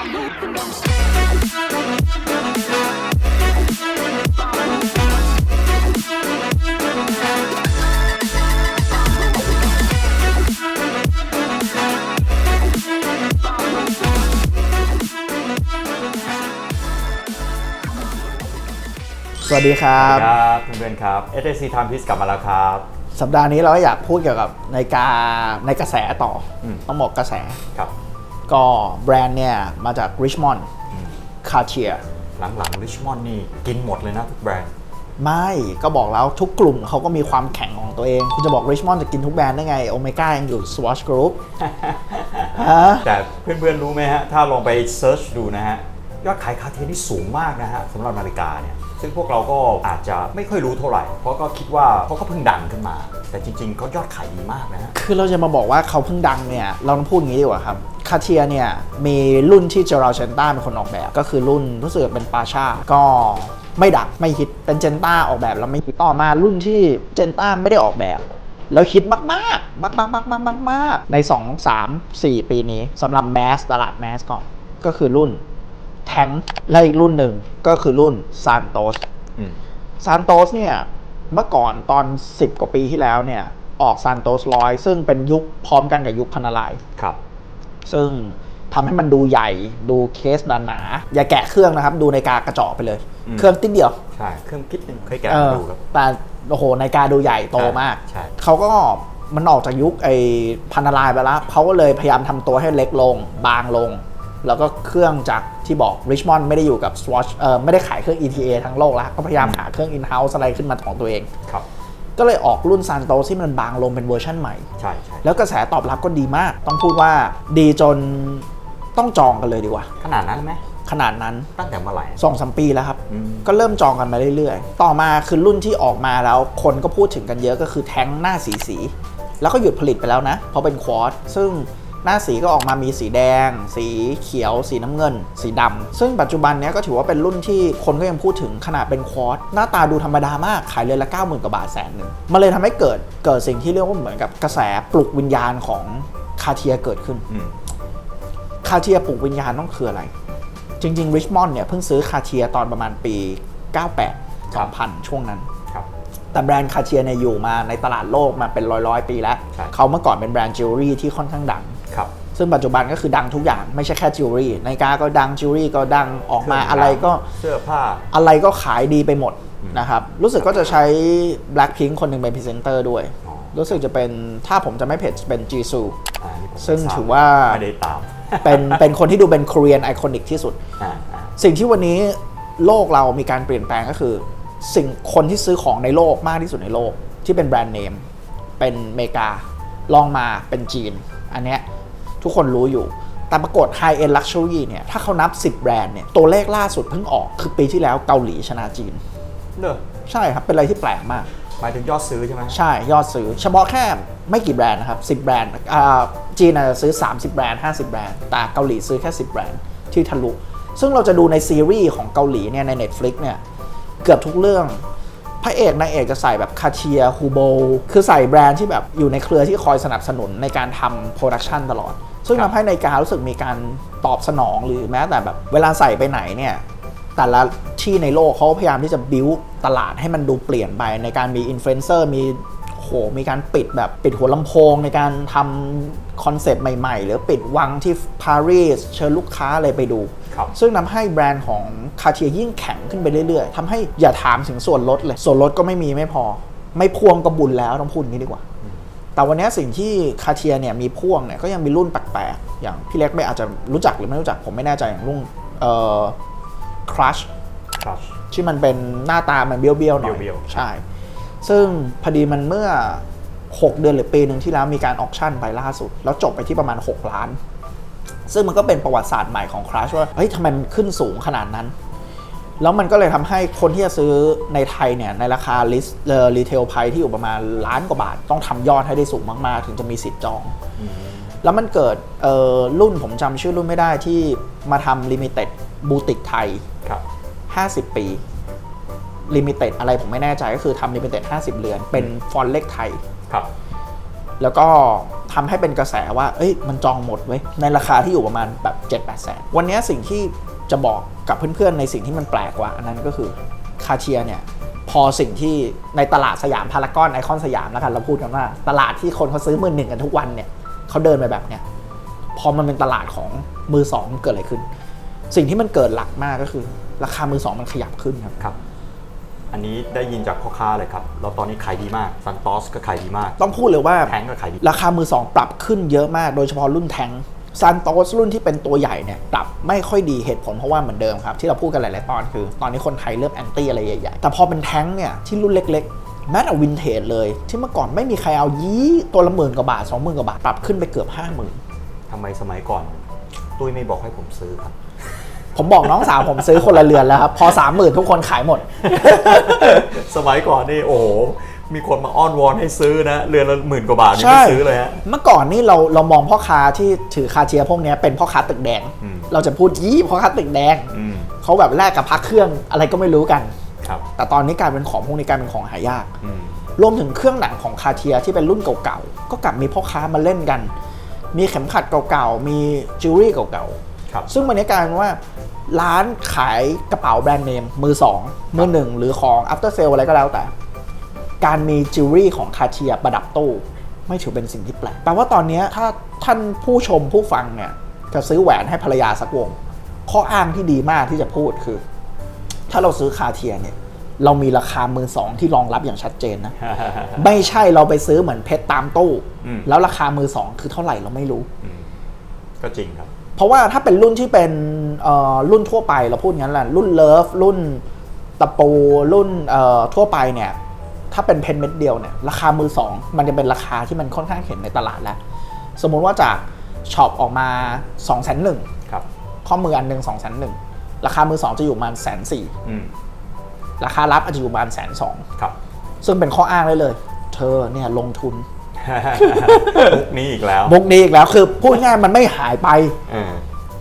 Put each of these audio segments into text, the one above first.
สวัสดีครับครับเพื่อนๆครับ SAC Time Piece กลับมาแล้วครับ สัปดาห์นี้เราก็อยากพูดเกี่ยวกับในกาในกระแสต่ออม ต้องบอกกระแส ครับ ก็แบรนด์เนี่ยมาจาก Richmond Cartier หลังๆ Richmond นี่กินหมดเลยนะทุกแบรนด์ ไม่ก็บอกแล้วทุกกลุ่มเขาก็มีความแข็งของตัวเอง คุณจะบอก Richmond จะกินทุกแบรนด์ได้ไง Omega ยังอยู่ Swatch Group ฮะแต่เพื่อนๆรู้ไหมฮะ ถ้าลองไปเซิร์ชดูนะฮะ ยอดขายคาเทียนี่สูงมากนะฮะสำหรับนาฬิกาเนี่ยซึ่งพวกเราก็อาจจะไม่ค่อยรู้เท่าไหร่ เพราะก็คิดว่าเขาก็เพิ่งดังขึ้นมา แต่จริงๆเขายอดขายดีมากนะฮะคือเราจะมาบอกว่าเขาเพิ่งดังเนี่ย เราต้องพูดอย่างนี้ดีกว่าครับ คาเทียเนี่ยมีรุ่นที่เจอราเชนต้าเป็นคนออกแบบ ก็คือรุ่นรู้สึกเป็นปาชาก็ไม่ดังไม่ฮิตเป็นเจนต้าออกแบบแล้วไม่ฮิตต่อมารุ่นที่เจนต้าไม่ได้ออกแบบ แล้วฮิตมากๆมากๆมากๆมากๆมากๆมากๆใน 2 3 4 ปีนี้สำหรับแมสตลาดแมสก่อนก็คือรุ่นแทงและอีกรุ่นหนึ่งก็คือรุ่นซานโตสอืมซานโตสเนี่ยเมื่อก่อนตอน 10 กว่าปีที่แล้วเนี่ยออกซานโตสร้อยซึ่งเป็นยุคพร้อมกันกับยุคพันนาลายครับ ซึ่งทำให้มันดูใหญ่ดูเคสหนาๆอย่าแกะเครื่องนะครับ ดูในาฬิกากระจอกไปเลยอืมเครื่องติดเดียวใช่เครื่องคิดหนึ่งเคยแกะเออดูครับแต่โอ้โหในาฬิกาดูใหญ่โตมากใช่เขาก็มันออกจากยุคไอ้พันนาลายไปแล้วเขาก็เลยพยายามทำตัวให้เล็กลง บางลง แล้วก็เครื่องจากที่บอก Richmond ไม่ได้อยู่กับ Swatch เออไม่ได้ขายเครื่อง ETA ทั้งโลกแล้ว ก็พยายามหาเครื่อง in-house อะไรขึ้นมาของตัวเองครับ ก็เลยออกรุ่นซานโตที่มันบางลงเป็นเวอร์ชันใหม่ ใช่ใช่แล้วกระแสตอบรับก็ดีมาก ต้องพูดว่าดีจนต้องจองกันเลยดีกว่า ขนาดนั้นไหมขนาดนั้นตั้งแต่เมื่อไหร่สองสามปีแล้วครับอืมก็เริ่มจองกันมาเรื่อยๆ ต่อมาคือรุ่นที่ออกมาแล้วคนก็พูดถึงกันเยอะก็คือแท้งหน้าสีสี แล้วก็หยุดผลิตไปแล้วนะ เพราะเป็นควอตซึ่ง หน้าสีก็ออกมามีสีแดง สีเขียว สีน้ำเงิน สีดำซึ่งปัจจุบันเนี้ยก็ถือว่าเป็นรุ่นที่คนก็ยังพูดถึงขนาดเป็นควอตหน้าตาดูธรรมดามากขายเรือนละ 9 0,000กว่าบาทแสนหนึ่งมันเลยทำให้เกิดเกิดสิ่งที่เรียกว่าเหมือนกับกระแสปลุกวิญญาณของคาเทียเกิดขึ้นอืมคาเทียปลุกวิญญาณต้องคืออะไร จริงๆริชมอนด์เนี่ยเพิ่งซื้อคาเทียตอนประมาณปี 98 2000 ช่วงนั้นครับแต่แบรนด์คาเทียเนี่ยอยู่มาในตลาดโลกมาเป็นร้อยๆ ปีแล้วใช่เขาเมื่อก่อนเป็นแบรนด์จิวเวลรี่ที่ค่อนข้างดังครับ ซึ่งปัจจุบันก็คือดังทุกอย่างไม่ใช่แค่จิวเวลรี่นาฬิกาก็ดังจิวเวลรี่ก็ดังออกมาเคงอะไรก็เสื้อผ้าอะไรก็ขายดีไปหมดอืมนะครับรู้สึกก็จะใช้ Blackpink คนหนึ่งเป็นพรีเซนเตอร์ด้วยอ๋อรู้สึกจะเป็นถ้าผมจะไม่ผิดเป็นจีซูอ่านี่ผมซึ่งไม่ทรบถือว่าไม่ได้ตามเป็นเป็นคนที่ดูเป็น Korean iconic ที่สุดอ่าอ่าสิ่งที่วันนี้โลกเรามีการเปลี่ยนแปลงก็คือ สิ่งคนที่ซื้อของในโลกมากที่สุดในโลกที่เป็นแบรนด์เนมเป็นอเมริกาลองมาเป็นจีน อันเนี้ย ทุกคนรู้อยู่ แต่ปรากฏ High End Luxury เนี่ย ถ้าเขานับ 10 แบรนด์เนี่ย ตัวเลขล่าสุดเพิ่งออก คือปีที่แล้วเกาหลีชนะจีน เนอะใช่ครับ เป็นอะไรที่แปลกมาก หมายถึงยอดซื้อใช่ไหมใช่ ยอดซื้อ เฉพาะแค่ไม่กี่แบรนด์นะครับ10 แบรนด์อ่าจีนอาจจะซื้อ 30 แบรนด์ 50 แบรนด์ แต่เกาหลีซื้อแค่ 10 แบรนด์ที่ทะลุ ซึ่งเราจะดูในซีรีส์ของเกาหลีเนี่ยใน Netflix เนี่ยเกือบทุกเรื่องพระเอกนางเอกจะใส่แบบคาเทียฮูโบ คือใส่แบรนด์ที่แบบอยู่ในเครือที่คอยสนับสนุนในการทำโปรดักชันตลอด ซึ่งครับทำให้นาฬิการรู้สึกมีการตอบสนองหรือแม้แต่แบบเวลาใส่ไปไหนเนี่ยแต่ละที่ในโลกเขาพยายามที่จะบิวตลาดให้มันดูเปลี่ยนไปในการมีอินฟลูเอนเซอร์มีโหมีการปิดแบบปิดหัวลำโพง ในการทำคอนเซปต์ใหม่ ๆ หรือปิดวังที่ปารีสเชิญลูกค้าอะไรไปดูครับซึ่งทำให้แบรนด์ของคาเทียยิ่งแข็งขึ้นไปเรื่อยๆทำให้อย่าถามถึงส่วนลดเลย ส่วนลดก็ไม่มีไม่พอ ไม่พ่วงก็บุญแล้วต้องพูดอย่างนี้ดีกว่า แต่วันนี้สิ่งที่คาเทียเนี่ยมีพ่วงเนี่ยก็ยังมีรุ่นแปลกๆ อย่างพี่เล็กไม่อาจจะรู้จักหรือไม่รู้จักผมไม่แน่ใจอย่างรุ่นเอ่อ crush ครับที่มันเป็นหน้าตามันเบี้ยวๆหน่อยเบี้ยวๆใช่ ซึ่งพอดีมันเมื่อ 6 เดือนหรือปีหนึ่งที่แล้วมีการออกชั่นไปล่าสุด แล้วจบไปที่ประมาณ 6 ล้าน ซึ่งมันก็เป็นประวัติศาสตร์ใหม่ของ Crush ว่าเฮ้ยทำไมมันขึ้นสูงขนาดนั้น แล้วมันก็เลยทำให้คนที่จะซื้อในไทยเนี่ยในราคาลิสต์รีเทลไพที่อยู่ประมาณล้านกว่าบาท ต้องทำยอดให้ได้สูงมาก ๆ ถึงจะมีสิทธิ์จอง แล้วมันเกิดเอ่อรุ่นผมจำชื่อรุ่นไม่ได้ที่มาทำลิมิเต็ดบูติกไทยครับ50 ปีลิมิเต็ดอะไรผมไม่แน่ใจก็คือทำลิมิเต็ด50เรือนเป็นฟอนต์เลขไทยครับ แล้วก็ทำให้เป็นกระแสว่า เอ้ย มันจองหมดไว้ยในราคาที่อยู่ประมาณแบบ7 8แสน วันนี้สิ่งที่ จะบอกกับเพื่อนๆในสิ่งที่มันแปลกกว่า อันนั้นก็คือคาเทียเนี่ยพอสิ่งที่ในตลาดสยามพารากอนไอคอนสยามแล้วกันเราพูดกันว่า ตลาดที่คนเขาซื้อมือหนึ่งกันทุกวันเนี่ยเขาเดินไปแบบเนี้ยพอมันเป็นตลาดของมือสองมันเกิดอะไรขึ้น สิ่งที่มันเกิดหลักมากก็คือ ราคามือสองมันขยับขึ้นครับครับ อันนี้ได้ยินจากพ่อค้าเลยครับแล้วตอนนี้ขายดีมากซันตอสก็ขายดีมาก ต้องพูดเลยว่าแทงก็ขายดีราคามือสองปรับขึ้นเยอะมาก โดยเฉพาะรุ่นแทง ซันโตสรุ่นที่เป็นตัวใหญ่เนี่ยปรับไม่ค่อยดีเหตุผลเพราะว่าเหมือนเดิมครับ ที่เราพูดกันหลาย ๆ ตอนคือ ตอนนี้คนไทยเริ่มแอนตี้อะไรใหญ่ ๆ แต่พอเป็นแทงเนี่ยที่รุ่นเล็กๆแม้แต่วินเทจเลย ที่เมื่อก่อนไม่มีใครเอายี่ตัวละหมื่นกว่าบาทสองหมื่นกว่าบาท ปรับขึ้นไปเกือบห้าหมื่นทำไมสมัยก่อน ตุ้ยไม่บอกให้ผมซื้อครับ ผมบอกน้องสาวผมซื้อคนละเรือนแล้วครับ พอสามหมื่นทุกคนขายหมด สมัยก่อนนี่โอ้โห มีคนมาอ้อนวอนให้ซื้อนะเรือนละหมื่นกว่าบาทนี่ใช่ไม่ซื้อเลยฮะเมื่อก่อนนี่เราเรามองพ่อค้าที่ถือคาเทียพวกเนี้ยเป็นพ่อค้าตึกแดงอืมเราจะพูดยี่พ่อค้าตึกแดงอืมเขาแบบแลกกับพักเครื่องอะไรก็ไม่รู้กันครับแต่ตอนนี้กลายเป็นของพวกนี้กลายเป็นของหายากอืมรวมถึงเครื่องหนังของคาเทียที่เป็นรุ่นเก่าๆก็กลับมีพ่อค้ามาเล่นกัน มีเข็มขัดเก่าๆมีจิวเวลรี่เก่าครับๆซึ่งวันนี้กลายเป็นว่าร้านขายกระเป๋าแบรนด์เนมมือสองมือหนึ่งหรือของ after sale อะไรก็แล้วแต่ การมีจิวเวลรี่ของคาเทียประดับตู้ไม่ถือเป็นสิ่งที่แปลกแปลว่าตอนนี้ถ้าท่านผู้ชมผู้ฟังเนี่ยจะซื้อแหวนให้ภรรยาสักวง ข้ออ้างที่ดีมากที่จะพูดคือ ถ้าเราซื้อคาเทียเนี่ยเรามีราคามือสองที่รองรับอย่างชัดเจนนะ ไม่ใช่เราไปซื้อเหมือนเพชรตามตู้อืมแล้วราคามือสองคือเท่าไหร่เราไม่รู้อืมก็จริงครับ เพราะว่าถ้าเป็นรุ่นที่เป็นเอ่อรุ่นทั่วไปเราพูดงั้นแหละรุ่นเลิฟรุ่นตะปูรุ่นเอ่อทั่วไปเนี่ย ถ้าเป็นเพนเม็ดเดียวเนี่ยราคามือสองมันจะเป็นราคาที่มันค่อนข้างเห็นในตลาดแล้ว สมมุติว่าจากช็อปออกมา2องแสนหนึ่งครับข้อมืออันหนึ่งสองแสนหนึ่งราคามือสองจะอยู่ประมาณแสนสี่อืมราคารับอาจจะอยู่ประมาณแสนสองครับซึ่งเป็นข้ออ้างได้เลย เธอเนี่ยลงทุนมุกนี้อีกแล้วมุกนี้อีกแล้วคือพูดง่ายๆมันไม่หายไปเออ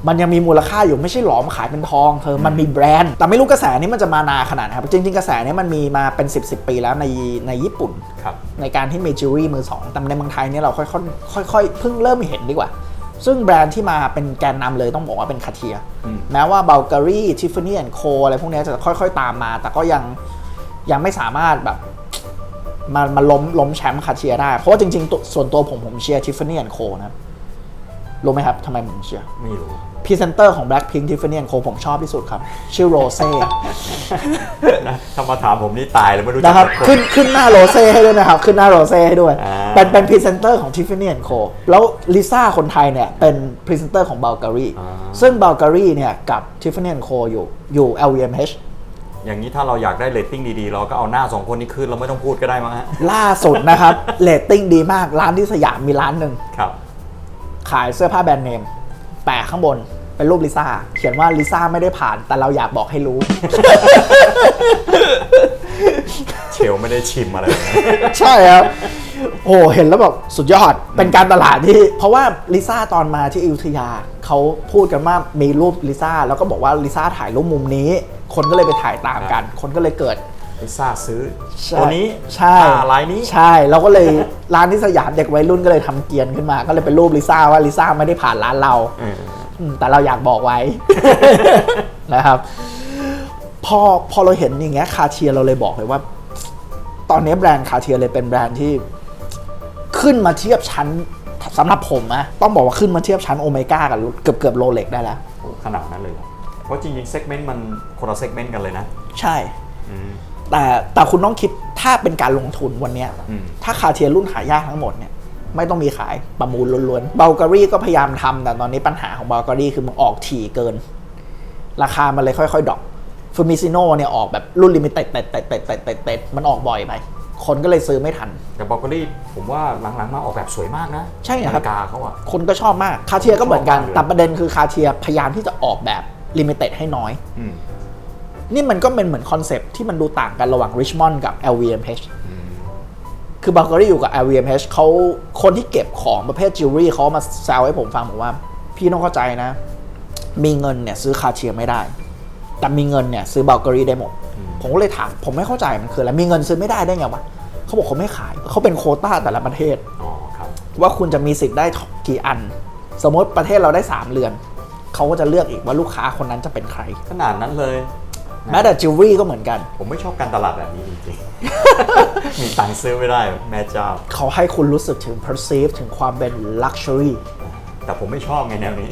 มันยังมีมูลค่าอยู่ไม่ใช่หลอมขายเป็นทองเธอมันมีแบรนด์ แต่ไม่รู้กระแสนี้มันจะมานานขนาดไหนครับ จริง ๆ กระแสนี้มันมีมาเป็น 10บสปีแล้วในในญี่ปุ่นครับในการที่มีจิวเวลรี่มือสองแต่ในเมืองไทยเนี่ยเราค่อยๆค่อยๆเพิ่งเริ่มเห็นดีกว่า ซึ่งแบรนด์ที่มาเป็นแกนนำเลยต้องบอกว่าเป็นคาเทียอืมแม้ว่าเบลการีทิฟฟานี่แอนโคอะไรพวกเนี้ยจะค่อยๆ ตามมา แต่ก็ยังยังไม่สามารถแบบมามาล้มล้มแชมป์คาเทียได้ เพราะว่าจริงๆตัวส่วนตัวผมผมเชียร์ทิฟฟานี่แอนโคนะครับรู้ไหมครับทำไมผมเชียร์ไม่รู้ พรีเซนเตอร์ของ Blackpink Tiffany Co ผมชอบที่สุดครับ ชื่อโรเซ่นะถ้ามาถามผมนี่ตายเลยไม่รู้จันะครับสัก ขึ้นขึ้นหน้าโรเซ่ให้ด้วยนะครับ ขึ้นหน้าโรเซ่ให้ด้วย อ่า เป็นเป็นพรีเซนเตอร์ของ Tiffany Co แล้วลิซ่าคนไทยเนี่ย เป็นพรีเซนเตอร์ของ Bulgari อ่าซึ่ง Bulgari เนี่ย กับ Tiffany Co อยู่อยู่ LVMH อย่างนี้ถ้าเราอยากได้เรตติ้งดีๆ เราก็เอาหน้าสองคนนี้ขึ้นเราไม่ต้องพูดก็ได้มั้งฮะ ล่าสุดนะครับ เรตติ้งดีมากร้านที่สยามมีร้านหนึ่ง ครับ ขายเสื้อผ้าแบรนด์เนม แปะข้างบนเป็นรูปลิซ่า เขียนว่าลิซ่าไม่ได้ผ่าน แต่เราอยากบอกให้รู้ เชลไม่ได้ชิมอะไรเลยนะ ใช่ครับ โอ้เห็นแล้วแบบสุดยอด เป็นการตลาดที่ เพราะว่าลิซ่าตอนมาที่อยุธยา เขาพูดกันว่ามีรูปลิซ่า แล้วก็บอกว่าลิซ่าถ่ายรูปมุมนี้ คนก็เลยไปถ่ายตามกัน คนก็เลยเกิด ลิซ่าซื้อใช่ตัวนี้ใช่อ่าลายนี้ใช่เราก็เลยร้านที่สยามเด็กวัยรุ่นก็เลยทำเกียนขึ้นมา ก็เลยเป็นรูปลิซ่าว่าลิซ่าไม่ได้ผ่านร้านเราเอออืมแต่เราอยากบอกไว้นะครับ พอพอเราเห็นอย่างเงี้ยคาเทียเราเลยบอกเลยว่า ตอนนี้แบรนด์คาเทียเลยเป็นแบรนด์ที่ขึ้นมาเทียบชั้นสำหรับผมนะต้องบอกว่าขึ้นมาเทียบชั้นโอเมก้ากับเกือบเกือบโรเล็กได้แล้วโอ้ขนาดนั้นเลยเหรอเพราะจริงๆเซกเมนต์มันคนละเซกเมนต์กันเลยนะ ใช่อืม แต่แต่คุณต้องคิดถ้าเป็นการลงทุนวันเนี้ยอืม ถ้าคาเทียรุ่นหายากทั้งหมดเนี่ยไม่ต้องมีขายประมูลล้วนๆเบลการีก็พยายามทำแต่ตอนนี้ปัญหาของเบลการีคือมันออกถี่เกิน ราคามันเลยค่อยๆดรอปฟูมิซิโนเนี่ยออกแบบรุ่นลิมิเต็ดเต็ดเต็ดเต็ดเต็ดเต็ดเต็ดมันออกบ่อยไป คนก็เลยซื้อไม่ทัน แต่บอกเกอรี่ผมว่าหลังๆมาออกแบบสวยมากนะใช่ครับ นาฬิกาเขาอะ คนก็ชอบมากคาเทียก็เหมือนกัน ชอบมากเลย แต่ประเด็นคือคาเทียพยายามที่จะออกแบบลิมิเต็ดให้น้อย อืม นี่มันก็เป็นเหมือนคอนเซปต์ที่มันดูต่างกันระหว่าง Richmond กับ LVMH คือ b u l g a r i อยู่กับ LVMH เขาคนที่เก็บของประเภทจิวเวลรี่เขามาแซวให้ผมฟังบอกว่า พี่ต้องเข้าใจนะ มีเงินเนี่ยซื้อคาเทียไม่ได้ แต่มีเงินเนี่ยซื้อ b u l g a r i ได้หมด ผมก็เลยถาม ผมไม่เข้าใจมันคืออะไรมีเงินซื้อไม่ได้ได้ไงวะเขาบอกเขาไม่ขายเขาเป็นโควต้าแต่ละประเทศอ๋อครับว่าคุณจะมีสิทธิ์ได้กี่อัน สมมติประเทศเราได้ 3 เรือนเขาก็จะเลือกอีกว่าลูกค้าคนนั้นจะเป็นใคร ขนาดนั้นเลย แม้แต่จิวเวลรี่ก็เหมือนกัน ผมไม่ชอบการตลาดแบบนี้จริงๆ มีตังค์ซื้อไม่ได้แม่เจ้า เขาให้คุณรู้สึกถึง perceive ถึงความเป็น luxury แต่ผมไม่ชอบไงแนวนี้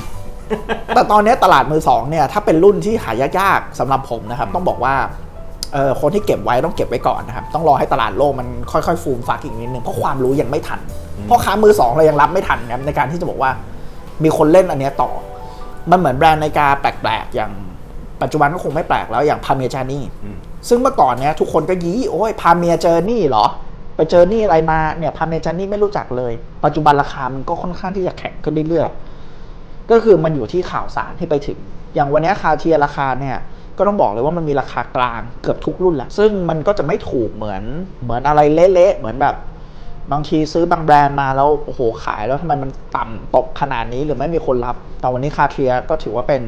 แต่ตอนนี้ตลาดมือสองเนี่ยถ้าเป็นรุ่นที่หายากๆสำหรับผมนะครับ ต้องบอกว่าเอ่อคนที่เก็บไว้ต้องเก็บไว้ก่อนนะครับ ต้องรอให้ตลาดโลกมันค่อยๆ ฟูมฟักอีกนิดนึงเพราะความรู้ยังไม่ทันเพราะค้ามือสองเรายังรับไม่ทันครับในการที่จะบอกว่ามีคนเล่นอันเนี้ยต่อ มันเหมือนแบรนด์นาฬิกาแปลกๆอย่าง ปัจจุบันก็คงไม่แปลกแล้วอย่างพาเมียจานี่อืมซึ่งเมื่อก่อนเนี้ยทุกคนก็ยี้โอ้ยพาเมียเจอนี่เหรอ ไปเจอนี่อะไรมาเนี่ยพาเมียจานี่ไม่รู้จักเลย ปัจจุบันราคามันก็ค่อนข้างที่จะแข็งขึ้นเรื่อยๆก็คือมันอยู่ที่ข่าวสารที่ไปถึง อย่างวันนี้คาเทียราคาเนี่ยก็ต้องบอกเลยว่ามันมีราคากลางเกือบทุกรุ่นแหละซึ่งมันก็จะไม่ถูกเหมือนเหมือนอะไรเละๆเหมือนแบบบางทีซื้อบางแบรนด์มาแล้วโอ้โหขายแล้วทำไมมันต่ำตกขนาดนี้หรือไม่มีคนรับ แต่วันนี้คาเทียก็ถือว่าเป็น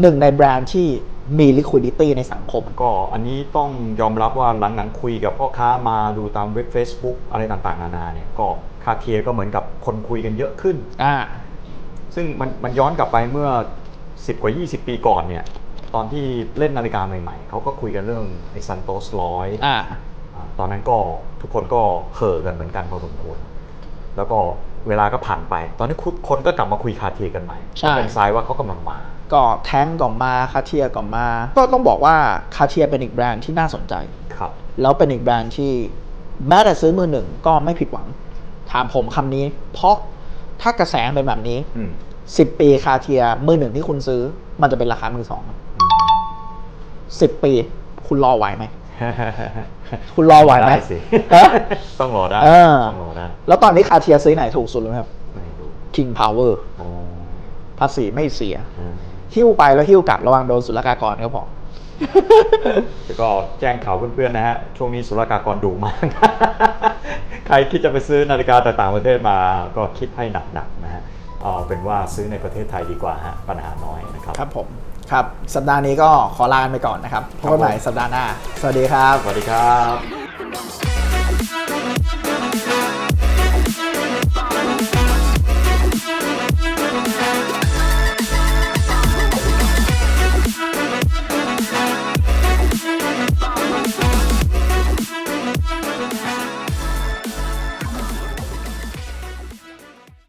หนึ่งในแบรนด์ที่มี liquidity ในสังคม ก็อันนี้ต้องยอมรับว่าหลังๆคุยกับพ่อค้ามาดูตามเว็บ Facebook อะไรต่างๆ นานาเนี่ยก็คาเทียก็เหมือนกับคนคุยกันเยอะขึ้น อ่า ซึ่งมันมันย้อนกลับไปเมื่อ 10 กว่า 20 ปีก่อนเนี่ย ตอนที่เล่นนาฬิกาใหม่ๆ เขาก็คุยกันเรื่องไอ้ซันโตสร้อยอ่า ตอนนั้นก็ทุกคนก็เห่อกันเหมือนกันพอสมควรแล้วก็ เวลาก็ผ่านไป ตอนนี้คนก็กลับมาคุยคาเทียกันใหม่ใช่เป็นทรายว่าเขากำลังมา ก็แท้งก่อนมาคาเทียก่อนมา ก็ต้องบอกว่าคาเทียเป็นอีกแบรนด์ที่น่าสนใจครับ แล้วเป็นอีกแบรนด์ที่แม้แต่ซื้อมือหนึ่งก็ไม่ผิดหวัง ถามผมคำนี้ เพราะถ้ากระแสเป็นแบบนี้อืม10ปีคาเทียมือหนึ่งที่คุณซื้อ มันจะเป็นราคามือสองสิบปี คุณรอไหวไหม คุณรอไหวไหมได้สิฮะ ต้องรอได้เออ ต้องรอได้แล้วตอนนี้คาเทียซื้อไหนถูกสุดรู้ไหมครับ ไม่รู้ King Power อ๋อภาษีไม่เสียอืมหิ้วไปแล้วหิ้วกลับระวังโดนศุลกากรก็พอ แล้วก็แจ้งข่าวเพื่อนๆนะฮะ ช่วงนี้ศุลกากรดุมาก ใครคิดจะไปซื้อนาฬิกาต่างๆประเทศมาก็คิดให้หนักๆนะฮะ เอาเป็นว่าซื้อในประเทศไทยดีกว่าฮะ ปัญหาน้อยนะครับ ครับผม ครับ สัปดาห์นี้ก็ขอลากันไปก่อนนะครับพบกันใหม่สัปดาห์หน้า สวัสดีครับ สวัสดีครับ